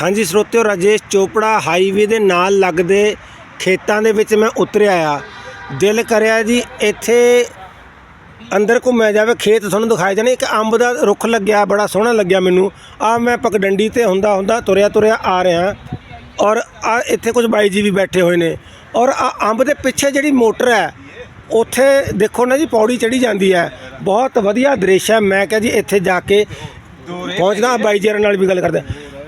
ਹਾਂਜੀ ਸਰੋਤਿਓ ਰਾਜੇਸ਼, ਚੋਪੜਾ ਹਾਈਵੇ ਦੇ ਨਾਲ ਲੱਗਦੇ ਖੇਤਾਂ ਦੇ ਵਿੱਚ ਮੈਂ ਉਤਰਿਆ ਆ। ਦਿਲ ਕਰਿਆ ਜੀ, ਇੱਥੇ ਅੰਦਰ ਘੁੰਮਿਆ ਜਾਵੇ। ਖੇਤ ਤੁਹਾਨੂੰ ਦਿਖਾਏ ਜਾਣੇ, ਇੱਕ ਅੰਬ ਦਾ ਰੁੱਖ ਲੱਗਿਆ, ਬੜਾ ਸੋਹਣਾ ਲੱਗਿਆ ਮੈਨੂੰ। ਆ ਮੈਂ ਪਗਡੰਡੀ ਤੇ ਹੁੰਦਾ ਹੁੰਦਾ ਤੁਰਿਆ ਤੁਰਿਆ ਆ ਰਿਹਾ। ਔਰ ਆ ਇੱਥੇ ਕੁਝ ਬਾਈ ਜੀ ਵੀ ਬੈਠੇ ਹੋਏ ਨੇ। ਔਰ ਆ ਅੰਬ ਦੇ ਪਿੱਛੇ ਜਿਹੜੀ ਮੋਟਰ ਹੈ, ਉੱਥੇ ਦੇਖੋ ਨਾ ਜੀ, ਪੌੜੀ ਚੜੀ ਜਾਂਦੀ ਹੈ। ਬਹੁਤ ਵਧੀਆ ਦ੍ਰਿਸ਼ ਹੈ। ਮੈਂ ਕਿਹਾ ਜੀ, ਇੱਥੇ ਜਾ ਕੇ ਪਹੁੰਚਦਾ, ਬਾਈ ਜੀ ਨਾਲ ਵੀ ਗੱਲ ਕਰਦੇ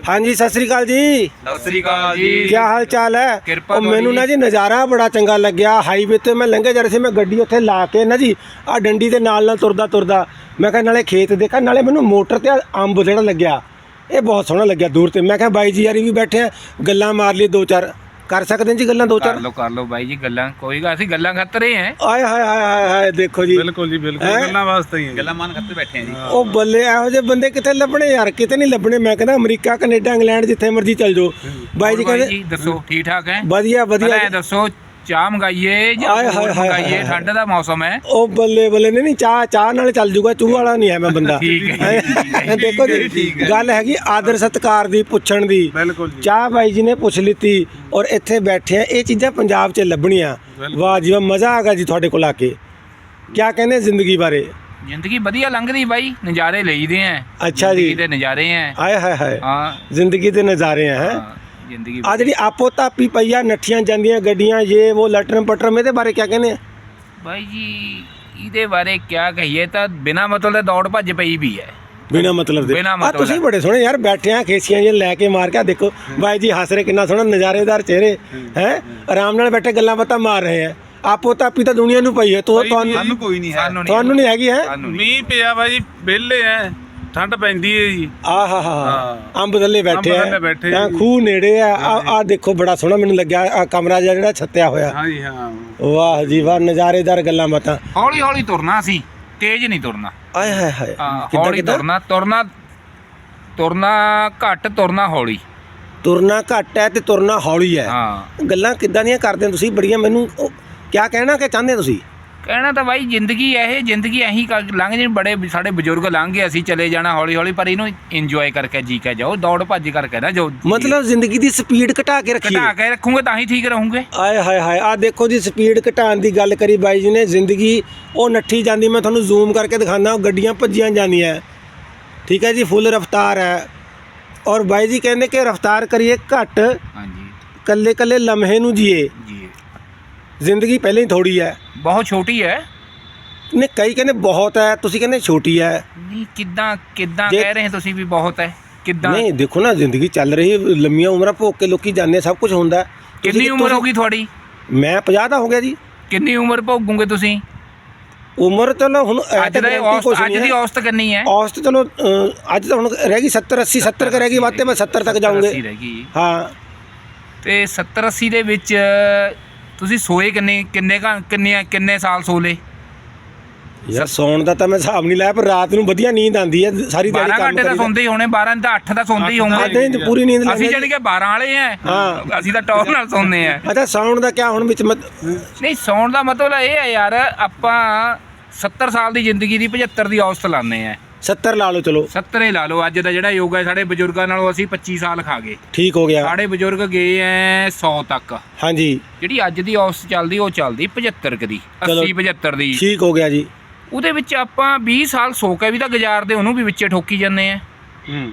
ਹਾਂਜੀ ਸਤਿ ਸ੍ਰੀ ਅਕਾਲ ਜੀ। ਸਤਿ ਸ੍ਰੀ ਅਕਾਲ ਜੀ। ਕੀ ਹਾਲ ਚਾਲ ਹੈ? ਕਿਰਪਾ ਉਹ ਮੈਨੂੰ। ਨਾ ਜੀ ਨਜ਼ਾਰਾ ਬੜਾ ਚੰਗਾ ਲੱਗਿਆ। ਹਾਈਵੇ ਤੇ ਮੈਂ ਲੰਘੇ ਜਾ ਰਿਹਾ ਸੀ ਮੈਂ ਗੱਡੀ ਉੱਥੇ ਲਾ ਕੇ ਨਾ ਜੀ ਆ ਡੰਡੀ ਦੇ ਨਾਲ ਨਾਲ ਤੁਰਦਾ ਤੁਰਦਾ ਮੈਂ ਕਿਹਾ ਨਾਲੇ ਖੇਤ ਦੇਖਾ ਨਾਲੇ ਮੈਨੂੰ ਮੋਟਰ ਤੇ ਆਹ ਅੰਬ ਜਿਹੜਾ ਲੱਗਿਆ ਇਹ ਬਹੁਤ ਸੋਹਣਾ ਲੱਗਿਆ ਦੂਰ ਤੇ। ਮੈਂ ਕਿਹਾ ਬਾਈ ਜੀ ਯਾਰੀ ਵੀ ਬੈਠੇ ਆ ਗੱਲਾਂ ਮਾਰ ਲਈ ਦੋ ਚਾਰ। ਕਰ ਸਕਦੇ ਜੀ ਗੱਲਾਂ ਦੋ ਕਰ ਚਾਰ? ਲਓ ਕਰ ਲਓ ਬਾਈ ਜੀ ਗੱਲਾਂ। ਕੋਈ ਗੱਲ ਅਸੀਂ ਗੱਲਾਂ ਖੱਤ ਰਹੇ ਹਾਂ। ਆਏ ਹਾਏ ਹਾਏ ਹਾਏ ਹਾਏ ਦੇਖੋ ਜੀ। ਬਿਲਕੁਲ ਜੀ ਬਿਲਕੁਲ। ਹੈਂ? ਗੱਲਾਂ ਵਾਸਤੇ ਹੀ ਹੈ ਗੱਲਾਂ ਮਨ ਖੱਤੇ ਬੈਠੇ ਆ ਜੀ। ਉਹ ਬੱਲੇ ਇਹੋ ਜਿਹੇ ਬੰਦੇ ਕਿੱਥੇ ਲੱਭਣੇ ਯਾਰ? ਕਿਤੇ ਨਹੀਂ ਲੱਭਣੇ। ਮੈਂ ਕਹਿੰਦਾ ਅਮਰੀਕਾ ਕੈਨੇਡਾ ਇੰਗਲੈਂਡ ਜਿੱਥੇ ਮਰਜ਼ੀ ਚੱਲ ਜਾਓ। ਬਾਈ ਜੀ ਹੋਰ ਕਹਿੰਦੇ ਦੱਸੋ ਠੀਕ ਠਾਕ ਹੈ? ਵਧੀਆ ਵਧੀਆ ਦੱਸੋ ਚਾਹ ਮੰਗਾਈਏ ਜਾਂ ਆਏ ਹਾਏ ਹੋਰ ਹਾਏ ਮੰਗਾਈਏ? ਹਾਏ। ਠੰਡ ਦਾ ਮੌਸਮ ਹੈ। ਉਹ ਬੱਲੇ ਬੱਲੇ ਨਹੀਂ ਨਹੀਂ ਚਾਹ ਚਾਹ ਨਾਲ ਚੱਲ ਜੂਗਾ ਚੂਹ ਵਾਲਾ ਨਹੀਂ ਹੈ ਮੈਂ ਬੰਦਾ। ਠੀਕ ਹੈ ਜੀ, ਠੀਕ ਹੈ ਹੈਂ, ਦੇਖੋ ਜੀ ਗੱਲ ਹੈਗੀ ਆਦਰ ਸਤਕਾਰ ਦੀ ਪੁੱਛਣ ਦੀ। ਬਿਲਕੁਲ ਜੀ। ਚਾਹ ਬਾਈ ਜੀ ਨੇ ਪੁੱਛ ਲਿੱਤੀ ਔਰ ਇੱਥੇ ਬੈਠੇ ਆ ਇਹ ਚੀਜ਼ਾਂ ਪੰਜਾਬ 'ਚ ਲੱਭਣੀਆਂ। ਵਾਹ ਜੀ ਵਾਹ ਮਜ਼ਾ ਆ ਗਿਆ ਜੀ ਤੁਹਾਡੇ ਕੋਲ ਆ ਕੇ। ਕਿਆ ਕਹਿੰਦੇ ਜ਼ਿੰਦਗੀ ਬਾਰੇ? ਜ਼ਿੰਦਗੀ ਵਧੀਆ ਲੰਘਦੀ ਬਾਈ ਨਜ਼ਾਰੇ ਲਈਦੇ ਆ। ਅੱਛਾ ਜੀ। ਜ਼ਿੰਦਗੀ ਦੇ ਨਜ਼ਾਰੇ ਆ। ਆਏ ਹਾਏ ਹਾਏ। ਹਾਂ। ਜ਼ਿੰਦਗੀ ਦੇ ਨਜ਼ਾਰੇ ਆ ਹੈ? ਹਾਂ, ਜ਼ਿੰਦਗੀ ਆ ਜਿਹੜੀ ਆਪੋ ਤਾਪੀ ਪਈਆ ਨੱਠੀਆਂ ਜਾਂਦੀਆਂ ਗੱਡੀਆਂ ਇਹ ਉਹ ਲਟਰਮ ਪਟਰਮ ਇਹਦੇ ਬਾਰੇ ਕਿਆ ਕਹਿੰਦੇ ਆ? ਬਾਈ ਜੀ ਇਹਦੇ ਬਾਰੇ ਕੀ ਕਹੀਏ ਤਾਂ ਬਿਨਾ ਮਤਲਬ ਦੇ ਦੌੜ ਭੱਜ ਪਈ ਵੀ ਹੈ। ਬਿਨਾ ਮਤਲਬ ਦੇ। ਆ ਤੁਸੀਂ। ਬੜੇ ਸੋਹਣੇ ਯਾਰ ਬੈਠੇ ਆ ਖੇਸੀਆਂ ਜੇ ਲੈ ਕੇ ਮਾਰ ਕੇ ਦੇਖੋ ਬਾਈ ਜੀ ਹੱਸ ਰਹੇ ਕਿੰਨਾ ਸੋਹਣਾ ਨਜ਼ਾਰੇਦਾਰ ਚਿਹਰੇ ਹੈ? ਆਰਾਮ ਨਾਲ ਬੈਠੇ ਗੱਲਾਂ ਬਾਤਾਂ ਮਾਰ ਰਹੇ ਆ। ਆਪੋ ਤਾਪੀ ਤਾਂ ਦੁਨੀਆ ਨੂੰ ਪਈ ਹੈ ਤੋ ਤੁਹਾਨੂੰ ਕੋਈ ਨਹੀਂ ਹੈ। ਤੁਹਾਨੂੰ ਨਹੀਂ ਹੈਗੀ ਹੈ? ਮੀਂਹ ਪਿਆ ਜੀ ਵਿਹਲੇ ਐ। ਠੰਡ ਪੈਂਦੀ ਹੈ ਜੀ। ਆ ਹਾ ਹਾ ਹਾਂ। ਅੰਬ ਥੱਲੇ ਬੈਠੇ ਅੰਬ ਆ। ਬੈਠੇ ਜੀ। ਖੂਹ ਨੇੜੇ ਆ। ਆ ਆਹ ਦੇਖੋ ਬੜਾ ਸੋਹਣਾ ਮੈਨੂੰ ਲੱਗਿਆ। ਆ ਕਮਰਾ ਜਿਹਾ ਜਿਹੜਾ ਛੱਤਿਆ ਹੋਇਆ। ਹਾਂ ਜੀ ਹਾਂ। ਵਾਹ ਜੀ ਵਾਹ ਨਜ਼ਾਰੇਦਾਰ ਗੱਲਾਂ ਬਾਤਾਂ। ਹੌਲੀ ਹੌਲੀ ਤੁਰਨਾ ਸੀ ਤੇਜ਼ ਨਹੀਂ ਤੁਰਨਾ। ਆਏ ਹਾਏ ਹਾਏ। ਹਾਂ, ਕਿੱਦਾਂ ਹੌਲੀ ਕਿੱਦਾਂ? ਤੁਰਨਾ ਤੁਰਨਾ ਤੁਰਨਾ ਘੱਟ ਤੁਰਨਾ ਹੌਲੀ। ਤੁਰਨਾ ਘੱਟ ਹੈ ਤੇ ਤੁਰਨਾ ਹੌਲੀ ਹੈ। ਹਾਂ। ਗੱਲਾਂ ਕਿੱਦਾਂ ਦੀਆਂ ਕਰਦੇ ਹੋ ਤੁਸੀਂ? ਬੜੀਆਂ ਮੈਨੂੰ ਉਹ ਕਿਆ ਕਹਿਣਾ ਕਿ ਚਾਹੁੰਦੇ ਹੋ ਤੁਸੀਂ? ਕਹਿਣਾ ਤਾਂ ਬਾਈ ਜ਼ਿੰਦਗੀ ਹੈ ਇਹ ਜ਼ਿੰਦਗੀ ਐਹੀ ਲੰਘ ਜੇ ਬੜੇ ਸਾਡੇ ਬਜ਼ੁਰਗ ਲੰਘ ਗਏ ਅਸੀਂ ਚਲੇ ਜਾਣਾ ਹੌਲੀ ਹੌਲੀ ਪਰ ਇਹਨੂੰ ਇੰਜੋਏ ਕਰਕੇ ਜੀ ਕੇ ਜਾਓ ਦੌੜ ਭੱਜ ਕਰਕੇ ਨਾ ਜੋ ਮਤਲਬ ਜ਼ਿੰਦਗੀ ਦੀ ਸਪੀਡ ਘਟਾ ਕੇ ਰੱਖੀਏ। ਘਟਾ ਕੇ ਰੱਖੋਗੇ ਤਾਂ ਹੀ ਠੀਕ ਰਹੋਗੇ। ਆਏ ਹਾਏ ਹਾਏ ਆ ਦੇਖੋ ਜੀ ਸਪੀਡ ਘਟਾਉਣ ਦੀ ਗੱਲ ਕਰੀ ਬਾਈ ਜੀ ਨੇ ਜ਼ਿੰਦਗੀ ਉਹ ਨੱਠੀ ਜਾਂਦੀ ਮੈਂ ਤੁਹਾਨੂੰ ਜ਼ੂਮ ਕਰਕੇ ਦਿਖਾਉਂਦਾ ਉਹ ਗੱਡੀਆਂ ਭੱਜੀਆਂ ਜਾਂਦੀਆਂ। ਠੀਕ ਹੈ ਜੀ ਫੁੱਲ ਰਫ਼ਤਾਰ ਹੈ। ਔਰ ਬਾਈ ਜੀ ਕਹਿੰਦੇ ਕਿ ਰਫ਼ਤਾਰ ਕਰੀਏ ਘੱਟ ਹਾਂਜੀ। ਕੱਲੇ ਕੱਲੇ ਲਮਹੇ ਨੂੰ ਜੀਏ। ਜੀ। ਜ਼ਿੰਦਗੀ ਪਹਿਲਾਂ ਹੀ ਥੋੜੀ ਹੈ। ਬਹੁਤ ਛੋਟੀ ਹੈ। ਨੇ ਕਈ ਕਹਿੰਦੇ ਬਹੁਤ ਹੈ ਤੁਸੀਂ ਕਹਿੰਦੇ ਛੋਟੀ ਹੈ। ਨਹੀਂ ਕਿੱਦਾਂ ਕਿੱਦਾਂ ਜੇ- ਕਹਿ ਰਹੇ ਤੁਸੀਂ ਵੀ ਬਹੁਤ ਹੈ ਕਿੱਦਾਂ? ਨਹੀਂ ਦੇਖੋ ਨਾ ਜ਼ਿੰਦਗੀ ਚੱਲ ਰਹੀ ਹੈ, ਲੰਮੀਆਂ ਉਮਰਾਂ ਭੋਗ ਕੇ ਲੋਕੀ ਜਾਂਦੇ ਸਭ ਕੁਝ ਹੁੰਦਾ। ਤੁਸੀਂ- ਕਿੰਨੀ ਉਮਰ ਹੋ ਗਈ ਤੁਹਾਡੀ? ਮੈਂ 50 ਦਾ ਹੋ ਗਿਆ ਜੀ। ਕਿੰਨੀ ਉਮਰ ਭੋਗੋਗੇ ਤੁਸੀਂ? ਉਮਰ ਚਲੋ ਹੁਣ ਐ ਅੱਜ ਤਾਂ ਦਾ guarantee ਔਸਤ ਕੁਛ ਅੱਜ ਨਹੀਂ ਦੀ ਹੈ। ਔਸਤ ਕਿੰਨੀ ਹੈ। ਔਸਤ ਚਲੋ ਅ, ਅੱਜ ਤਾਂ ਹੁਣ ਰਹਿ ਗਈ 70 80 70 ਕ ਰਹਿ ਗਈ ਵਾਤੇ ਮੈਂ 70 ਤੱਕ 80 ਜਾਊਂਗੇ ਰਹਿ ਗਈ। ਹਾਂ। ਤੇ 70 80 ਦੇ ਵਿੱਚ ਤੁਸੀਂ ਸੋਏ ਕਿੰਨੇ ਕਿੰਨੇ ਘੰ- ਕਿੰਨੇ ਕਿੰਨੇ ਸਾਲ ਸੋ ਲਏ ਯਾਰ ਸੌਣ ਦਾ ਤਾਂ ਮੈਂ ਹਿਸਾਬ ਨਹੀਂ ਲਾਇਆ ਪਰ ਰਾਤ ਨੂੰ ਵਧੀਆ ਨੀਂਦ ਆਉਂਦੀ ਹੈ ਸਾਰੀ ਦਿਹਾੜੀ 12 ਕੰਮ ਘੰਟੇ ਤਾਂ ਕਰੀਦਾ ਸੌਂਦੇ ਹੀ ਹੋਣੇ 12 ਤਾਂ 8 ਤਾਂ ਸੌਂਦੇ ਹੀ ਆਹ ਹੋਣਗੇ। ਦਿਨ 'ਚ ਪੂਰੀ ਨੀਂਦ ਅਸੀਂ ਲੈਂਦੇ। ਜਾਣੀ ਕਿ 12 ਵਾਲੇ ਆ ਹਾਂ। ਅਸੀਂ ਤਾਂ ਟੌਪ ਨਾਲ ਸੌਂਦੇ ਆ। ਅੱਛਾ ਸੌਣ ਦਾ ਕਿਆ ਹੁਣ ਵਿੱਚ ਮਤ- ਨਹੀਂ ਸੌਣ ਦਾ ਮਤਲਬ ਇਹ ਹੈ ਯਾਰ ਆਪਾਂ 70 ਸਾਲ ਦੀ ਜ਼ਿੰਦਗੀ ਦੀ 75 ਦੀ ਔਸਤ ਲਾਉਂਦੇ ਆ। 70 ਲਾ ਲਓ ਚਲੋ। 70 ਹੀ ਲਾ ਲਓ। ਅੱਜ ਦਾ ਜਿਹੜਾ ਯੋਗਾ ਹੈ ਸਾਡੇ ਬਜ਼ੁਰਗਾਂ ਨਾਲੋਂ ਅਸੀਂ 25 ਸਾਲ ਖਾ ਗਏ। ਠੀਕ ਹੋ ਗਿਆ। ਸਾਡੇ ਬਜ਼ੁਰਗ ਗਏ ਐ 100 ਤੱਕ। ਹਾਂਜੀ। ਜਿਹੜੀ ਅੱਜ ਦੀ ਔਸਤ ਚੱਲਦੀ ਉਹ ਚੱਲਦੀ 75 ਕੁ ਦੀ ਚਲੋ। 80 75 ਦੀ। ਠੀਕ ਹੋ ਗਿਆ ਜੀ। ਉਹਦੇ ਵਿੱਚ ਆਪਾਂ 20 ਸਾਲ ਸੋ ਕੇ ਵੀ ਤਾਂ ਗੁਜ਼ਾਰਦੇ ਉਹਨੂੰ ਵੀ ਵਿੱਚੇ ਠੋਕੀ ਜਾਂਦੇ ਆ। ਹੂੰ।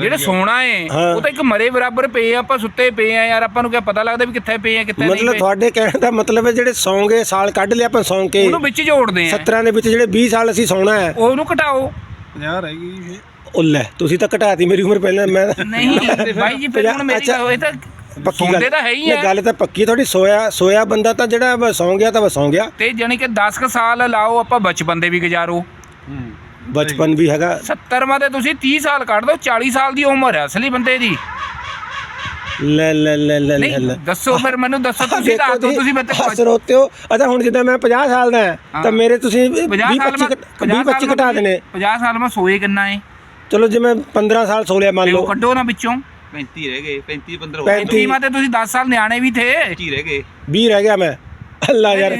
ਜਿਹੜਾ ਸੋਣਾ ਏ ਹਾਂ। ਉਹ ਤਾਂ ਇੱਕ ਮਰੇ ਬਰਾਬਰ ਪਏ ਆ ਆਪਾਂ ਸੁੱਤੇ ਪਏ ਆ ਯਾਰ ਆਪਾਂ ਨੂੰ ਕਿਆ ਪਤਾ ਲੱਗਦਾ ਵੀ ਕਿੱਥੇ ਪਏ ਆ ਕਿੱਥੇ ਨਹੀਂ ਮਤਲਬ ਪਏ। ਤੁਹਾਡੇ ਕਹਿਣ ਦਾ ਮਤਲਬ ਹੈ ਜਿਹੜੇ ਸੌਂਗੇ ਸਾਲ ਕੱਢ ਲਿਆ ਆਪਾਂ ਸੌਂ ਕੇ। ਉਹਨੂੰ ਵਿੱਚ ਜੋੜਦੇ ਆ। 17 ਦੇ ਵਿੱਚ ਜਿਹੜੇ 20 ਸਾਲ ਅਸੀਂ ਸੌਣਾ ਹੈ। ਉਹਨੂੰ ਘਟਾਓ। 50 ਰਹਿ ਗਈ ਜੀ। ਉਹ ਲੈ ਤੁਸੀਂ ਤਾਂ ਘਟਾਤੀ ਮੇਰੀ ਉਮਰ ਪਹਿਲਾਂ ਮੈਂ ਨਹੀਂ ਬਾਈ ਜੀ ਫਿਰ ਹੁਣ ਮੇਰੀ ਅੱਛਾ। ਗੱਲ ਇਹ ਤਾਂ ਪੱਕੀ ਸੌਂਦੇ ਤਾਂ ਹੈ ਹੀ ਆ। ਗੱਲ ਤਾਂ ਪੱਕੀ ਤੁਹਾਡੀ ਸੋਇਆ ਸੋਇਆ ਬੰਦਾ ਤਾਂ ਜਿਹੜਾ ਵਾ ਸੌਂ ਗਿਆ ਤਾਂ ਵਾ ਸੌਂ ਗਿਆ। ਤੇ ਜਾਣੀ ਕਿ 10 ਕੁ ਸਾਲ ਲਾਓ ਆਪਾਂ ਬਚਪਨ ਦੇ ਵੀ ਗੁਜ਼ਾਰੋ। ਬਚਪਨ ਵੀ ਹੈਗਾ। 70 ਮਾ ਤੇ ਤੁਸੀਂ 30 ਸਾਲ ਕੱਢ ਦਿਓ 40 ਸਾਲ ਦੀ ਉਮਰ ਹੈ ਅਸਲੀ ਬੰਦੇ ਦੀ। ਲੈ ਲੈ ਲੈ ਲੈ ਲੈ ਦੱਸੋ ਫਿਰ ਮੈਨੂੰ ਦੱਸੋ ਤੁਸੀਂ ਦੱਸ ਦਿਓ ਤੁਸੀਂ ਮੈਨੂੰ ਹੱਸ ਰੋਤੇ ਹੋ ਅੱਛਾ ਹੁਣ ਜਿੱਦਾਂ ਮੈਂ 50 ਸਾਲ ਦਾ ਹਾਂ, ਹਾਂ। ਤਾਂ ਮੇਰੇ ਤੁਸੀਂ 20 50 ਸਾਲ 25 20 25 ਘਟਾ ਦੇਣੇ। 50 ਸਾਲ ਮੈਂ ਸੋਏ ਕਿੰਨਾ ਏ? ਚਲੋ ਜੇ ਮੈਂ 15 ਸਾਲ ਸੋ ਲਿਆ ਮੰਨ ਤੇ ਲਓ। ਕੱਢੋ ਨਾ ਵਿੱਚੋਂ। 35 ਰਹਿ ਗਏ 35 15 ਹੋ 35 ਕੀ ਮਾ ਤੇ ਤੁਸੀਂ 10 ਸਾਲ ਨਿਆਣੇ ਵੀ ਥੇ। 25 ਰਹਿ ਗਏ। 20 ਰਹਿ ਗਿਆ ਮੈਂ। ਅੱਲਾ ਯਾਰ।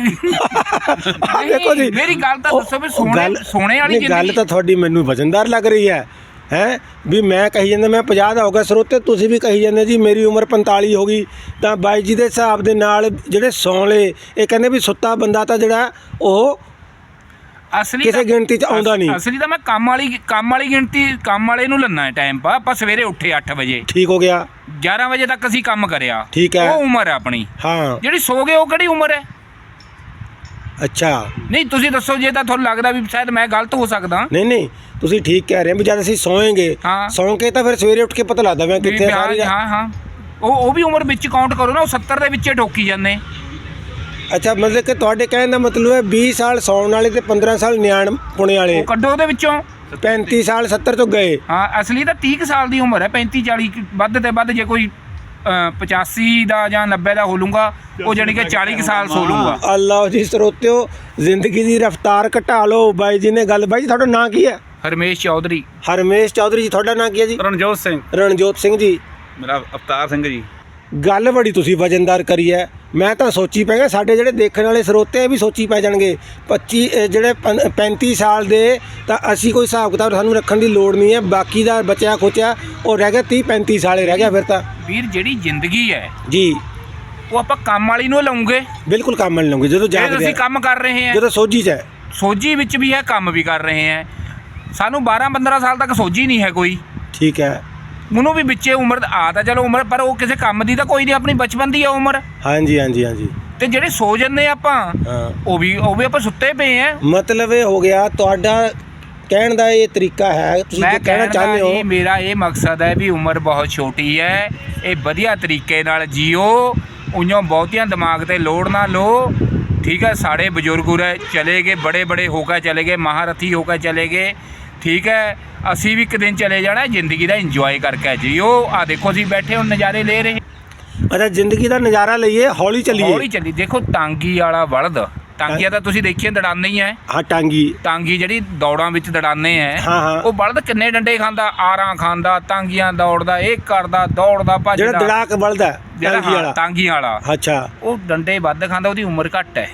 ਦੇਖੋ ਜੀ। ਮੇਰੀ ਗੱਲ ਤਾਂ ਦੱਸੋ ਵੀ ਸੋਨੇ ਸੋਨੇ ਵਾਲੀ ਨਹੀਂ, ਗੱਲ ਜ਼ਿੰਦਗੀ ਤਾਂ ਤੁਹਾਡੀ ਮੈਨੂੰ ਵਜਨਦਾਰ ਲੱਗ ਰਹੀ ਹੈ ਹੈ? ਵੀ ਮੈਂ ਕਹੀ ਜਾਂਦਾ ਮੈਂ 50 ਦਾ ਹੋ ਗਿਆ ਸਰੋਤੇ ਤੁਸੀਂ ਵੀ ਕਹੀ ਜਾਂਦੇ ਜੀ ਮੇਰੀ ਉਮਰ 45 ਹੋ ਗਈ। ਤਾਂ ਬਾਈ ਜੀ ਦੇ ਹਿਸਾਬ ਦੇ ਨਾਲ ਜਿਹੜੇ ਸੌਲੇ ਇਹ ਕਹਿੰਦੇ ਵੀ ਸੁੱਤਾ ਬੰਦਾ ਤਾਂ ਜਿਹੜਾ ਉਹ ਅਸਲੀ ਕਿਸੇ ਗਿਣਤੀ 'ਚ ਆਉਂਦਾ ਨਹੀਂ। ਅਸਲੀ ਤਾਂ ਮੈਂ ਕੰਮ ਵਾਲੀ ਕੰਮ ਵਾਲੀ ਗਿਣਤੀ ਕੰਮ ਵਾਲੇ ਨੂੰ ਲੰਨਾ ਹੈ ਟਾਈਮ ਪਾ। ਆਪਾਂ ਸਵੇਰੇ ਉੱਠੇ 8 ਵਜੇ। ਠੀਕ ਹੋ ਗਿਆ। 11 ਵਜੇ ਤੱਕ ਅਸੀਂ ਕੰਮ ਕਰਿਆ। ਠੀਕ ਹੈ। ਉਹ ਉਮਰ ਹੈ ਆਪਣੀ। ਹਾਂ। ਜਿਹੜੀ ਸੋ ਗਏ ਉਹ ਕਿਹੜੀ ਉਮਰ ਹੈ? ਅੱਛਾ। ਨਹੀਂ ਤੁਸੀਂ ਦੱਸੋ ਜੇ ਤਾਂ ਤੁਹਾਨੂੰ ਲੱਗਦਾ ਵੀ ਸ਼ਾਇਦ ਮੈਂ ਗਲਤ ਹੋ ਸਕਦਾ। ਨਹੀਂ ਨਹੀਂ ਤੁਸੀਂ ਠੀਕ ਕਹਿ ਰਹੇ ਹੋ ਵੀ ਜਦ ਅਸੀਂ ਸੌਂਗੇ। ਸੌਂ ਕੇ ਤਾਂ ਫਿਰ ਸਵੇਰੇ ਉੱਠ ਕੇ ਪਤਾ ਲੱਗਦਾ ਮੈਂ ਕਿੱਥੇ ਸਾਰੀ ਹਾਂ ਹਾਂ। ਉਹ ਉਹ ਵੀ ਉਮਰ ਵਿੱਚ ਕਾਊਂਟ ਕਰੋ ਨਾ ਉਹ 70 ਦੇ ਵਿੱਚੇ ਠੋਕੀ ਜਾਂਦੇ। ਅੱਛਾ ਮਤਲਬ ਕਿ ਤੁਹਾਡੇ ਕਹਿਣ ਦਾ ਮਤਲਬ ਹੈ 20 ਸਾਲ ਸੌਣ ਵਾਲੇ ਤੇ 15 ਸਾਲ ਨਿਆਣ ਪੁਣੇ ਵਾਲੇ। ਉਹ ਕੱਢੋ ਉਹਦੇ ਵਿੱਚੋਂ। 35 ਸਾਲ 70 ਤੋਂ ਗਏ। ਹਾਂ ਅਸਲੀ ਤਾਂ 30 ਕੁ ਸਾਲ ਦੀ ਉਮਰ ਹੈ 35 40 ਕੁ ਵੱਧ ਤੇ ਵੱਧ ਜੇ ਕੋਈ ਅ, 85 ਦਾ ਜਾਂ 90 ਦਾ ਹੋ ਲੂੰਗਾ ਉਹ ਜਾਣੀ ਕਿ 40 ਕੁ ਸਾਲ ਸੋ ਲੂੰਗਾ ਅੱਲਾਹ ਜੀ ਸਰੋਤਿਓ ਜ਼ਿੰਦਗੀ ਦੀ ਰਫ਼ਤਾਰ ਘਟਾ ਲਓ। ਬਾਈ ਜੀ ਨੇ ਗੱਲ ਬਾਈ ਜੀ ਤੁਹਾਡਾ ਨਾਂ ਕੀ ਹੈ? ਹਰਮੇਸ਼ ਚੌਧਰੀ। ਹਰਮੇਸ਼ ਚੌਧਰੀ ਜੀ ਤੁਹਾਡਾ ਨਾਂ ਕੀ ਹੈ ਜੀ? ਰਣਜੋਤ ਸਿੰਘ। ਰਣਜੋਤ ਸਿੰਘ ਜੀ। ਮੇਰਾ ਅਵਤਾਰ ਸਿੰਘ ਜੀ। ਗੱਲ ਬੜੀ ਤੁਸੀਂ ਵਜਨਦਾਰ ਕਰੀ ਹੈ ਮੈਂ ਤਾਂ ਸੋਚੀ ਪੈ ਗਿਆ ਸਾਡੇ ਜਿਹੜੇ ਦੇਖਣ ਵਾਲੇ ਸਰੋਤੇ ਆ ਵੀ ਸੋਚੀ ਪੈ ਜਾਣਗੇ 25 ਅਹ ਜਿਹੜੇ ਪੰ- 35 ਸਾਲ ਦੇ ਤਾਂ ਅਸੀਂ ਕੋਈ ਹਿਸਾਬ ਕਿਤਾਬ ਸਾਨੂੰ ਰੱਖਣ ਦੀ ਲੋੜ ਨਹੀਂ ਹੈ ਬਾਕੀ ਦਾ ਬਚਿਆ ਖੋਚਿਆ ਉਹ ਰਹਿ ਗਿਆ 30 35 ਸਾਲੇ ਰਹਿ ਗਿਆ ਫਿਰ ਤਾਂ। ਵੀਰ ਜਿਹੜੀ ਜ਼ਿੰਦਗੀ ਹੈ ਜੀ। ਉਹ ਆਪਾਂ ਕੰਮ ਵਾਲੀ ਨੂੰ ਲਾਉਂਗੇ। ਬਿਲਕੁਲ ਕੰਮ ਮਿਲ ਲਵਾਂਗੇ ਜਦੋਂ ਜੇ ਜਾਗਦੇ ਅਸੀਂ ਆ, ਕੰਮ ਕਰ ਰਹੇ ਹਾਂ ਜਦੋਂ ਸੋਝੀ ਚ ਹੈ ਸੋਝੀ ਵਿੱਚ ਵੀ ਹੈ ਕੰਮ ਵੀ ਕਰ ਰਹੇ ਹਾਂ ਸਾਨੂੰ 12 15 ਸਾਲ ਤੱਕ ਸੋਝੀ ਨਹੀਂ ਹੈ ਕੋਈ। ਠੀਕ ਹੈ ਉਹਨੂੰ ਵੀ ਵਿੱਚੇ ਉਮਰ ਆ ਤਾਂ ਚਲੋ ਉਮਰ ਪਰ ਉਹ ਕਿਸੇ ਕੰਮ ਦੀ ਤਾਂ ਕੋਈ ਨਹੀਂ ਆਪਣੀ ਬਚਪਨ ਦੀ ਆ ਉਮਰ। ਹਾਂਜੀ ਹਾਂਜੀ ਹਾਂਜੀ। ਤੇ ਜਿਹੜੇ ਸੋ ਜੰਨੇ ਆਪਾਂ ਹਾਂ। ਉਹ ਵੀ ਉਹ ਵੀ ਆਪਾਂ ਸੁੱਤੇ ਪਏ ਆ। ਮਤਲਬ ਇਹ ਹੋ ਗਿਆ ਤੁਹਾਡਾ ਕਹਿਣ ਦਾ ਇਹ ਤਰੀਕਾ ਹੈ ਤੁਸੀਂ ਮੈਂ ਜੋ ਕਹਿਣਾ ਚਾਹੁੰਦੇ ਹੋ ਮੇਰਾ ਇਹ ਮਕਸਦ ਹੈ ਵੀ ਉਮਰ ਬਹੁਤ ਛੋਟੀ ਹੈ। ਇਹ ਵਧੀਆ ਤਰੀਕੇ ਨਾਲ ਜੀਓ ਉਈਓ ਬਹੁਤੀਆਂ ਦਿਮਾਗ ਤੇ ਲੋੜ ਨਾ ਲਓ। ਠੀਕ ਹੈ ਸਾਡੇ ਬਜ਼ੁਰਗ ਉਰੇ ਚਲੇ ਗਏ ਬੜੇ ਬੜੇ ਹੋ ਕੇ ਚਲੇ ਗਏ ਮਹਾਰਥੀ ਹੋ ਕੇ ਚਲੇ ਗਏ। ਠੀਕ ਹੈ ਅਸੀਂ ਵੀ ਇੱਕ ਦਿਨ ਚਲੇ ਜਾਣਾ ਜ਼ਿੰਦਗੀ ਦਾ ਇੰਜੋਏ ਕਰਕੇ ਜੀਓ ਆ ਦੇਖੋ ਅਸੀਂ ਬੈਠੇ ਹੁਣ ਨਜ਼ਾਰੇ ਲੈ ਰਹੇ ਅੱਛਾ ਜ਼ਿੰਦਗੀ ਦਾ ਨਜ਼ਾਰਾ ਲਈਏ ਹੌਲੀ ਚੱਲੀਏ। ਹੌਲੀ ਚੱਲੀ ਦੇਖੋ ਟਾਂਗੀ ਵਾਲਾ ਬਲਦ ਟਾਂਗੀਆਂ ਤਾਂ ਤੁਸੀਂ ਦੇਖੀਆਂ ਦੜਾਨੇ ਹੀ ਐ ਹਾਂ ਟਾਂਗੀ। ਟਾਂਗੀ ਜਿਹੜੀ ਦੌੜਾਂ ਵਿੱਚ ਦੜਾਨੇ ਐ ਹਾਂ, ਹਾਂ। ਉਹ ਬਲਦ ਕਿੰਨੇ ਡੰਡੇ ਖਾਂਦਾ? ਆਰਾਂ ਖਾਂਦਾ ਟਾਂਗੀਆਂ ਦੌੜਦਾ ਇਹ ਕਰਦਾ ਦੌੜਦਾ ਜਿਹੜਾ ਭੱਜਦਾ ਦੜਾਕ ਬਲਦਾ ਜਿਹੜਾ ਟਾਂਗੀ ਹਾਂ, ਵਾਲਾ। ਟਾਂਗੀਆਂ ਵਾਲਾ। ਅੱਛਾ। ਉਹ ਡੰਡੇ ਵੱਧ ਖਾਂਦਾ ਉਹਦੀ ਉਮਰ ਘੱਟ ਹੈ।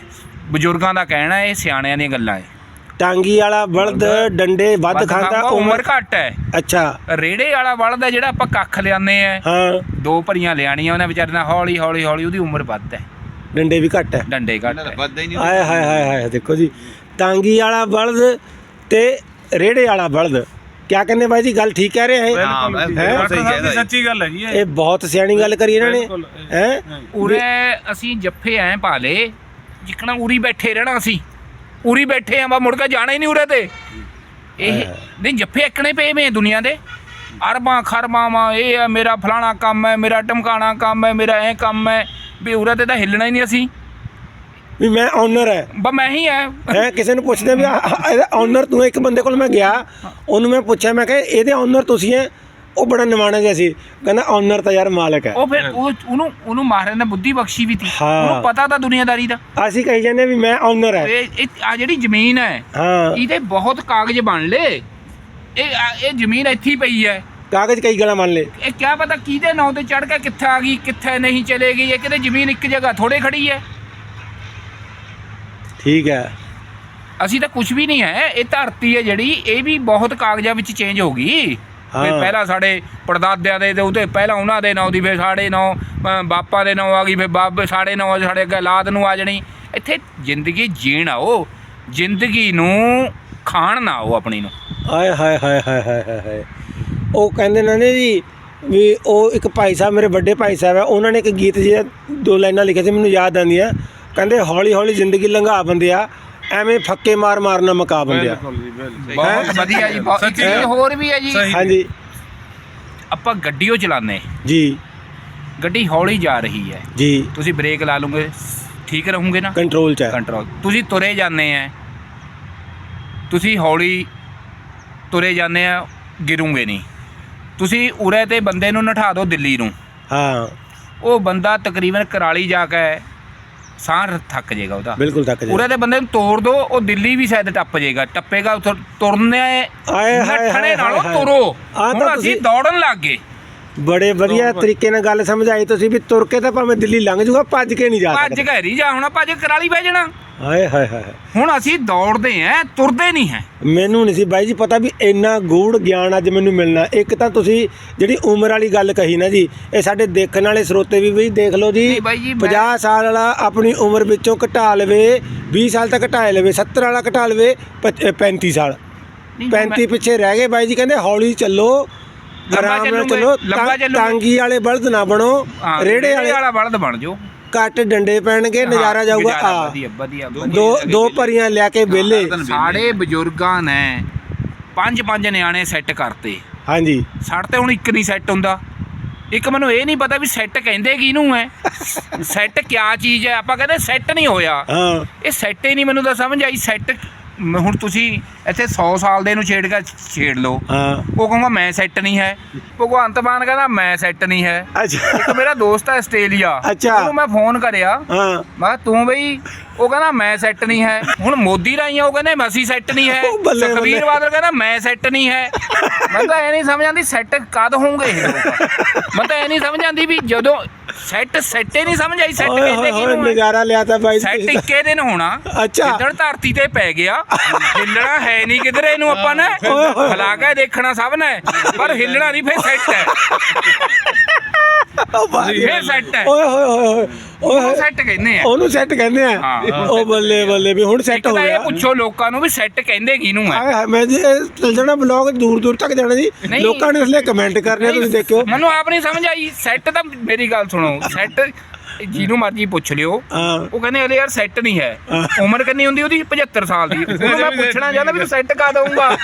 ਬਜ਼ੁਰਗਾਂ ਦਾ ਕਹਿਣਾ ਹੈ, ਇਹ ਸਿਆਣਿਆਂ ਦੀਆਂ ਗੱਲਾਂ ਹੈ। ਟਾਂਗੀ ਵਾਲਾ ਬਲਦ ਡੰਡੇ ਵੱਧ ਖਾਂਦਾ ਉਮਰ ਘੱਟ ਹੈ। ਅੱਛਾ। ਰੇੜੇ ਵਾਲਾ ਬਲਦ ਹੈ ਜਿਹੜਾ ਆਪਾਂ ਕੱਖ ਲਿਆਨੇ ਆ ਹਾਂ। ਦੋ ਭਰੀਆਂ ਲਿਆਣੀਆਂ ਉਹਨੇ ਵਿਚਾਰੇ ਨਾਲ ਹੌਲੀ ਹੌਲੀ ਹੌਲੀ ਉਹਦੀ ਉਮਰ ਵੱਧ ਹੈ। ਡੰਡੇ ਵੀ ਘੱਟ ਹੈ। ਡੰਡੇ ਘੱਟ ਹੈ। ਵੱਧਦਾ ਹੀ ਨਹੀਂ। ਆਏ ਹਾਏ ਹਾਏ ਹਾਏ ਦੇਖੋ ਜੀ ਟਾਂਗੀ ਵਾਲਾ ਬਲਦ ਤੇ ਰੇੜੇ ਵਾਲਾ ਬਲਦ। ਕਿਆ ਕਹਿੰਦੇ ਬਾਈ ਜੀ ਗੱਲ ਠੀਕ ਕਹਿ ਰਹੇ ਹੈ ਹਾਂ, ਸੱਚੀ ਗੱਲ ਹੈ ਜੀ ਇਹ। ਇਹ ਬਹੁਤ ਸਿਆਣੀ ਗੱਲ ਕਰੀ ਇਹਨਾਂ ਨੇ। ਹੈ? ਉਰੇ ਅਸੀਂ ਜੱਫੇ ਐ ਪਾ ਲੇ ਜਿੱਕਣਾ ਉਰੀ ਬੈਠੇ ਰਹਿਣਾ ਅਸੀਂ। ਉਰੀ ਬੈਠੇ ਆਂ ਬਾ ਮੁੜ ਕੇ ਜਾਣਾ ਹੀ ਨਹੀਂ ਉਰੇ ਤੇ। ਇਹ ਨਹੀਂ ਜੱਫੇ ਇੱਕਣੇ ਪਏ ਵੇ ਦੁਨੀਆ ਦੇ। ਅਰਬਾਂ ਖਰਬਾਂ ਵਾ ਇਹ ਆ ਮੇਰਾ ਫਲਾਣਾ ਕੰਮ ਹੈ ਮੇਰਾ ਟਮਕਾਣਾ ਕੰਮ ਹੈ ਮੇਰਾ ਇਹ ਕੰਮ ਹੈ ਵੀ ਉਰੇ ਤੇ ਤਾਂ ਹਿੱਲਣਾ ਹੀ ਨਹੀਂ ਅਸੀਂ। ਵੀ ਮੈਂ ਓਨਰ ਹੈ। ਬਾ ਮੈਂ ਹੀ ਐ ਹੈ ਕਿਸੇ ਨੂੰ ਪੁੱਛਦੇ ਵੀ ਓਨਰ ਤੂੰ ਹੈ? ਇੱਕ ਬੰਦੇ ਕੋਲ ਮੈਂ ਗਿਆ। ਉਹਨੂੰ ਮੈਂ ਪੁੱਛਿਆ ਮੈਂ ਕਿਹਾ ਇਹਦੇ ਓਨਰ ਤੁਸੀਂ ਹੈ? ਉਹ ਬੜਾ ਨਿਮਾਣਾ ਜਿਹਾ ਸੀ। ਕਹਿੰਦਾ ਓਨਰ ਤਾਂ ਯਾਰ ਮਾਲਕ ਹੈ। ਉਹ ਫਿਰ ਉਹ ਉਹਨੂੰ ਉਹਨੂੰ ਮਹਾਰਾਜ ਨੇ ਬੁੱਧੀ ਬਖਸ਼ੀ ਵੀ ਤੀ। ਹਾਂ। ਉਹਨੂੰ ਪਤਾ ਤਾਂ ਦੁਨੀਆਦਾਰੀ ਦਾ। ਅਸੀਂ ਕਹੀ ਜਾਂਦੇ ਵੀ ਮੈਂ ਓਨਰ ਹੈ। ਇਹ ਆ ਜਿਹੜੀ ਜ਼ਮੀਨ ਹੈ ਹਾਂ। ਇਹਦੇ ਬਹੁਤ ਕਾਗਜ਼ ਬਣ ਲੇ। ਇਹ ਆ- ਇਹ ਜ਼ਮੀਨ ਇੱਥੇ ਹੀ ਪਈ ਹੈ। ਕਾਗਜ਼ ਕਈ ਗੱਲਾਂ ਮੰਨ ਲੈ। ਇਹ ਕਿਆ ਪਤਾ ਕਿਹਦੇ ਨਾਂ ਤੇ ਚੜ ਕੇ ਕਿੱਥੇ ਆ ਗਈ ਕਿੱਥੇ ਨਹੀਂ ਚਲੇ ਗਈ। ਇਹ ਕਿਤੇ ਜ਼ਮੀਨ ਇੱਕ ਜਗ੍ਹਾ ਥੋੜੇ ਖੜੀ ਹੈ। ਠੀਕ ਹੈ। ਅਸੀਂ ਤਾਂ ਕੁਝ ਵੀ ਨਹੀਂ ਹੈ। ਇਹ ਧਰਤੀ ਹੈ ਜਿਹੜੀ ਇਹ ਵੀ ਬਹੁਤ ਕਾਗਜ਼ਾਂ ਵਿੱਚ ਚੇਂਜ ਹੋ ਗਈ। ਵੀ। ਪਹਿਲਾਂ ਸਾਡੇ ਪੜਦਾਦਿਆਂ ਦੇ ਤੇ ਉਹਦੇ ਪਹਿਲਾਂ ਉਹਨਾਂ ਦੇ ਨਾਂ ਦੀ ਫਿਰ ਸਾਡੇ ਨਾਂ ਬਾਪਾਂ ਦੇ ਨਾਂ ਆ ਗਈ ਫਿਰ ਬਾਪ ਸਾਡੇ ਨਾਂ ਸਾਡੇ ਅੱਗੇ ਔਲਾਦ ਨੂੰ ਆ ਜਾਣੀ। ਇੱਥੇ ਜ਼ਿੰਦਗੀ ਜੀਣ ਆਓ ਜ਼ਿੰਦਗੀ ਨੂੰ ਖਾਣ ਨਾ ਆਓ ਆਪਣੀ ਨੂੰ। ਹਾਏ ਹਾਏ ਹਾਏ ਹਾਏ ਹਾਏ ਹਾਏ ਉਹ ਕਹਿੰਦੇ ਨੇ ਨੇ ਜੀ ਵੀ ਉਹ ਇੱਕ ਭਾਈ ਸਾਹਿਬ ਮੇਰੇ ਵੱਡੇ ਭਾਈ ਸਾਹਿਬ ਹੈ ਉਹਨਾਂ ਨੇ ਇੱਕ ਗੀਤ ਜਿਹਾ ਦੋ ਲਾਈਨਾਂ ਲਿਖੇ ਸੀ ਮੈਨੂੰ ਯਾਦ ਆਉਂਦੀਆਂ। ਕਹਿੰਦੇ ਹੌਲੀ ਹੌਲੀ ਜ਼ਿੰਦਗੀ ਲੰਘਾ ਬੰਦਿਆ ਐਵੇਂ ਫੱਕੇ ਮਾਰ ਮਾਰਨਾ ਮਕਾ ਬੰਦਿਆ ਬਿਲਕੁਲ ਜੀ ਬਿਲਕੁਲ। ਬਹੁਤ ਵਧੀਆ ਜੀ ਬਹੁਤ ਇੱਕ ਸੱਚੀ ਚੀਜ਼। ਹੋਰ ਵੀ ਹੈ ਜੀ। ਹਾਂਜੀ। ਆਪਾਂ ਗੱਡੀਓ ਚਲਾਉਂਦੇ। ਜੀ। ਗੱਡੀ ਹੌਲੀ ਜਾ ਰਹੀ ਹੈ। ਜੀ। ਤੁਸੀਂ ਬ੍ਰੇਕ ਲਾ ਲਓਗੇ ਠੀਕ ਰਹੋਗੇ ਨਾ? ਕੰਟਰੋਲ ਚ ਕੰਟਰੋਲ। ਤੁਸੀਂ ਤੁਰੇ ਜਾਂਦੇ ਆ। ਤੁਸੀਂ ਹੌਲੀ ਤੁਰੇ ਜਾਂਦੇ ਆ ਗਿਰੋਗੇ ਨਹੀਂ। ਤੁਸੀਂ ਉਰੇ ਤੇ ਬੰਦੇ ਨੂੰ ਨਠਾ ਦਿਓ ਦਿੱਲੀ ਨੂੰ। ਹਾਂ। ਉਹ ਬੰਦਾ ਤਕਰੀਬਨ ਕਰਾਲੀ ਜਾ ਕੇ ਸਾਹ ਥੱਕ ਜਾਏਗਾ ਉਹਦਾ। ਬਿਲਕੁਲ ਤੱਕ ਉਰੇ ਦੇ ਬੰਦੇ ਨੂੰ ਤੋੜ ਦਿਓ ਉਹ ਦਿੱਲੀ ਵੀ ਸ਼ਾਇਦ ਟੱਪ ਜਾਏਗਾ। ਟੱਪੇਗਾ ਉੱਥੋਂ ਤੁਰਨੇ ਨੱਠਣੇ ਨਾਲੋਂ। ਤੁਰੋ। ਹੁਣ ਅਸੀਂ ਦੌੜਨ ਲੱਗ ਗਏ। ਬੜੇ ਵਧੀਆ ਤਰੀਕੇ ਨਾਲ ਗੱਲ ਸਮਝਾਈ ਤੁਸੀਂ ਵੀ ਤੁਰ ਕੇ ਤਾਂ ਭਾਵੇਂ ਦਿੱਲੀ ਲੰਘ ਜੂਗਾ ਭੱਜ ਕੇ ਨਹੀਂ ਜਾ ਭੱਜ ਸਕਦਾ। ਘਰੀ ਜਾ ਹੁਣ ਭੱਜ ਕੇ ਕਰਾਲੀ ਬਹਿ ਜਾਣਾ। ਹਾਏ ਹਾਏ ਹਾਏ ਹੁਣ ਅਸੀਂ ਦੌੜਦੇ ਆਂ ਤੁਰਦੇ ਨਹੀਂ ਹੈ। ਮੈਨੂੰ ਨਹੀਂ ਸੀ ਬਾਈ ਜੀ ਪਤਾ ਵੀ ਇੰਨਾ ਗੂੜ ਗਿਆਨ ਅੱਜ ਮੈਨੂੰ ਮਿਲਣਾ। ਇੱਕ ਤਾਂ ਤੁਸੀਂ ਜਿਹੜੀ ਉਮਰ ਵਾਲੀ ਗੱਲ ਕਹੀ ਨਾ ਜੀ ਇਹ ਸਾਡੇ ਦੇਖਣ ਵਾਲੇ ਸਰੋਤੇ ਵੀ ਵੀ ਦੇਖ ਲਓ ਜੀ ਨਹੀਂ ਬਾਈ ਜੀ, ਮੈਂ- 50 ਸਾਲ ਵਾਲਾ ਆਪਣੀ ਉਮਰ ਵਿੱਚੋਂ ਘਟਾ ਲਵੇ 20 ਸਾਲ ਤੱਕ ਘਟਾ ਲਵੇ 70 ਵਾਲਾ ਘਟਾ ਲਵੇ ਪਚ- ਅ, 35 ਸਾਲ। ਨਹੀਂ, 35 ਪਿੱਛੇ ਰਹਿ ਗਏ ਬਾਈ ਜੀ ਕਹਿੰਦੇ ਹੌਲੀ ਚੱਲੋ ਆਰਾਮ ਨਾਲ ਚੱਲੂਗੇ, ਚੱਲੋ ਲੰਬਾ ਤਾਂ- ਚੱਲੂਗੇ। ਟਾਂਗੀ ਵਾਲੇ ਬਲਦ ਨਾ ਬਣੋ ਹਾਂ, ਰੇੜੇ ਵਾਲੇ ਵਾਲਾ ਬਲਦ ਬਣ ਜਾਓ। ਕੱਟ ਡੰਡੇ ਪੈਣਗੇ ਨਜ਼ਾਰਾ ਜਾਊਗਾ ਆ ਵਧੀਆ ਵਧੀਆ। ਦੋ ਦੋ ਭਰੀਆਂ ਲਿਆ ਕੇ ਵਿਹਲੇ। ਸਾਡੇ ਬਜ਼ੁਰਗਾਂ ਨੇ ਪੰਜ ਪੰਜ ਨਿਆਣੇ ਸੈੱਟ ਕਰਤੇ। ਹਾਂਜੀ। ਸਾਡੇ ਤੇ ਹੁਣ ਇੱਕ ਨਹੀਂ ਸੈੱਟ ਹੁੰਦਾ। ਇੱਕ ਮੈਨੂੰ ਇਹ ਨਹੀਂ ਪਤਾ ਵੀ ਸੈੱਟ ਕਹਿੰਦੇ ਕਿਹਨੂੰ ਹੈ ਸੈੱਟ ਕਿਆ ਚੀਜ਼ ਹੈ ਆਪਾਂ ਕਹਿੰਦੇ ਸੈੱਟ ਨਹੀਂ ਹੋਇਆ। ਹਾਂ। ਇਹ ਸੈੱਟ ਹੀ ਨਹੀਂ ਮੈਨੂੰ ਤਾਂ ਸਮਝ ਆਈ। ਸੈੱਟ ਹੁਣ ਤੁਸੀਂ ਇੱਥੇ 100 ਸਾਲ ਦੇ ਨੂੰ ਛੇੜ ਕੇ ਛੇੜ ਲਓ। ਹਾਂ। ਉਹ ਕਹੂੰਗਾ ਮੈਂ ਸੈੱਟ ਨਹੀਂ ਹੈ। ਭਗਵੰਤ ਮਾਨ ਕਹਿੰਦਾ ਮੈਂ ਸੈੱਟ ਨਹੀਂ ਹੈ। ਅੱਛਾ। ਇੱਕ ਮੇਰਾ ਦੋਸਤ ਹੈ ਆਸਟ੍ਰੇਲੀਆ। ਅੱਛਾ। ਉਹਨੂੰ ਮੈਂ ਫੋਨ ਕਰਿਆ। ਹਾਂ। ਮੈਂ ਕਿਹਾ ਤੂੰ ਬਈ? ਉਹ ਕਹਿੰਦਾ ਮੈਂ ਸੈੱਟ ਨਹੀਂ ਹੈ। ਹੁਣ ਮੋਦੀ ਰਾਈਆਂ ਉਹ ਕਹਿੰਦੇ ਅਸੀਂ ਸੈੱਟ ਨਹੀਂ ਹੈ। ਉਹ ਬੱਲੇ ਬੱਲੇ। ਸੁਖਬੀਰ ਬਾਦਲ ਕਹਿੰਦਾ ਮੈਂ ਸੈੱਟ ਨਹੀਂ ਹੈ। ਮੈਂ ਤਾਂ ਇਹ ਨਹੀਂ ਸਮਝ ਆਉਂਦੀ ਸੈੱਟ ਕਦ ਹੋਣਗੇ ਇਹ ਲੋਕ? ਮੈਂ ਤਾਂ ਇਹ ਨਹੀਂ ਸਮਝ ਆਉਂਦੀ ਵੀ ਜਦੋਂ ਸੈੱਟ ਸੈੱਟੇ ਨਹੀਂ ਸਮਝ ਆਈ ਸੈੱਟ ਓਏ ਕਹਿੰਦੇ ਹੋਏ ਕਿਹਨੂੰ ਹੈ ਨਜ਼ਾਰਾ ਲਿਆ ਤਾਂ ਬਾਈ ਸੈੱਟ। ਇੱਕੇ ਦਿਨ ਹੋਣਾ। ਅੱਛਾ। ਜਿੱਦਣ ਧਰਤੀ ਤੇ ਪੈ ਗਿਆ ਹਿੱਲਣਾ ਹੈ ਨਹੀਂ ਕਿਧਰੇ ਇਹਨੂੰ ਆਪਾਂ ਨੇ। ਹਲਾ ਕੇ ਦੇਖਣਾ ਸਭ ਨੇ ਪਰ ਹਿੱਲਣਾ ਨਹੀਂ ਫਿਰ ਸੈੱਟ ਹੈ। ਉਹ ਬਾਈ ਸੈੱਟ ਹੈ। ਓਏ ਹੋਏ ਹੋਏ ਉਹ। ਸੈੱਟ ਕਹਿੰਦੇ ਆ। ਉਹਨੂੰ ਸੈੱਟ ਕਹਿੰਦੇ ਆ। ਉਹ ਬੱਲੇ ਬੱਲੇ ਵੀ ਹੁਣ ਸੈੱਟ ਹੋ ਤਾਂ ਇਹ ਗਿਆ। ਪੁੱਛੋ ਲੋਕਾਂ ਨੂੰ ਵੀ ਸੈੱਟ ਕਹਿੰਦੇ ਕਿਹਨੂੰ ਹਾਏ ਮੈਂ ਜੀ ਚੱਲ ਜਾਣਾ ਬਲੌਗ ਦੂਰ ਦੂਰ ਤੱਕ ਜਾਣਾ ਜੀ। ਲੋਕਾਂ ਨੇ ਇਸ ਲਈ ਕਮੈਂਟ ਕਰਨੇ ਆ, ਤੁਸੀਂ ਦੇਖਿਓ। ਮੈਨੂੰ ਆਪ ਨਹੀਂ ਸਮਝ ਆਈ। ਸੈੱਟ ਤਾਂ ਮੇਰੀ ਗੱਲ ਸੁਣੋ। ਸੈੱਟ ਜਿਹਨੂੰ ਮਰਜ਼ੀ ਪੁੱਛ ਲਿਓ। ਹਾਂ। ਉਹ ਕਹਿੰਦੇ ਅਰੇ ਯਾਰ ਸੈੱਟ ਨਹੀਂ ਹੈ। ਉਮਰ ਕਿੰਨੀ ਹੁੰਦੀ ਉਹਦੀ? 75 ਸਾਲ ਦੀ। ਉਹਨੂੰ ਮੈਂ ਪੁੱਛਣਾ ਚਾਹੁੰਦਾ ਵੀ ਤੂੰ ਸੈੱਟ ਕਾ ਦਊਂਗਾ।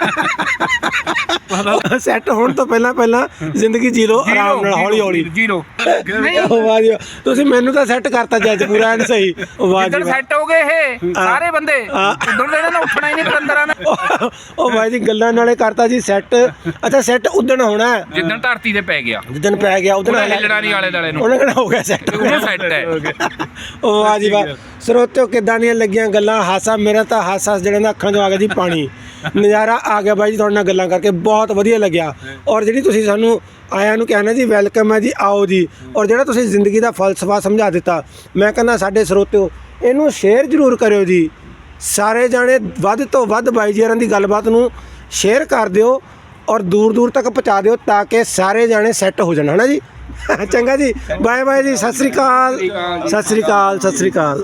ਸੈੱਟ ਹੋਣ ਤੋਂ ਪਹਿਲਾਂ ਪਹਿਲਾਂ ਜ਼ਿੰਦਗੀ ਜੀ ਲਓ ਆਰਾਮ ਨਾਲ ਹੌਲੀ ਹੌਲੀ। ਜੀ ਵਾਹ। ਤੁਸੀਂ ਮੈਨੂੰ ਤਾਂ ਸੈੱਟ ਕਰਤਾ ਜੱਜ ਪੂਰਾ ਐਨ ਸਹੀ। ਉਹ ਵਾਹ ਜੀ ਜਿੱਦਣ। ਸੈੱਟ ਹੋ ਗਏ ਇਹ ਸਾਰੇ ਬੰਦੇ। ਉਦੋਂ ਦੇ ਇਹਨਾਂ ਉੱਠਣਾ ਹੀ ਨਹੀਂ ਪਤੰਦਰਾਂ ਨੇ ਉਹ- ਬਾਈ ਜੀ ਗੱਲਾਂ ਨਾਲੇ ਕਰਤਾ ਜੀ ਸੈੱਟ ਅੱਛਾ ਸੈੱਟ ਉਦਣ ਹੋਣਾ। ਜਿੱਦਣ ਧਰਤੀ ਤੇ ਪੈ ਗਿਆ। ਜਿੱਦਣ ਪੈ ਗਿਆ ਉਹਦਾ ਹਿੱਲਣਾ ਨਹੀਂ ਆਲੇ ਦਾਲੇ ਨੂੰ। ਉਹਨੇ ਕਿਹੜਾ ਹੋ ਗਿਆ ਸੈੱਟ ਉਹਨੂੰ ਸੈੱਟ ਹੈ ਉਹ ਵਾਹ ਜੀ ਵਾਹ ਸਰੋਤਿਓ ਕਿੱਦਾਂ ਦੀਆਂ ਲੱਗੀਆਂ ਗੱਲਾਂ? ਹਾਸਾ ਮੇਰਾ ਤਾਂ ਹਾਸਾ ਜਿਹੜਾ ਨਾ ਅੱਖਾਂ 'ਚੋਂ ਆ ਗਿਆ ਜੀ ਪਾਣੀ। ਨਜ਼ਾਰਾ ਆ ਗਿਆ ਬਾਈ ਜੀ ਤੁਹਾਡੇ ਨਾਲ ਗੱਲਾਂ ਕਰਕੇ ਬਹੁਤ ਵਧੀਆ ਲੱਗਿਆ। ਔਰ ਜਿਹੜੀ ਤੁਸੀਂ ਸਾਨੂੰ ਆਇਆਂ ਨੂੰ ਕਹਿਣਾ ਜੀ ਵੈਲਕਮ ਹੈ ਜੀ ਆਓ ਜੀ। ਔਰ ਜਿਹੜਾ ਤੁਸੀਂ ਜ਼ਿੰਦਗੀ ਦਾ ਫਲਸਫਾ ਸਮਝਾ ਦਿੱਤਾ ਮੈਂ ਕਹਿੰਦਾ ਸਾਡੇ ਸਰੋਤਿਓ ਇਹਨੂੰ ਸ਼ੇਅਰ ਜ਼ਰੂਰ ਕਰਿਓ ਜੀ। ਸਾਰੇ ਜਾਣੇ ਵੱਧ ਤੋਂ ਵੱਧ ਬਾਈ ਜੀਰਾਂ ਦੀ ਗੱਲਬਾਤ ਨੂੰ ਸ਼ੇਅਰ ਕਰ ਦਿਓ ਔਰ ਦੂਰ ਦੂਰ ਤੱਕ ਪਹੁੰਚਾ ਦਿਓ ਤਾਂ ਕਿ ਸਾਰੇ ਜਾਣੇ ਸੈੱਟ ਹੋ ਜਾਣ ਹਨਾ ਜੀ? ਚੰਗਾ ਜੀ। ਬਾਏ ਬਾਏ ਜੀ ਸਤਿ ਸ੍ਰੀ ਅਕਾਲ। ਸਤਿ ਸ੍ਰੀ ਅਕਾਲ ਸਤਿ ਸ੍ਰੀ ਅਕਾਲ।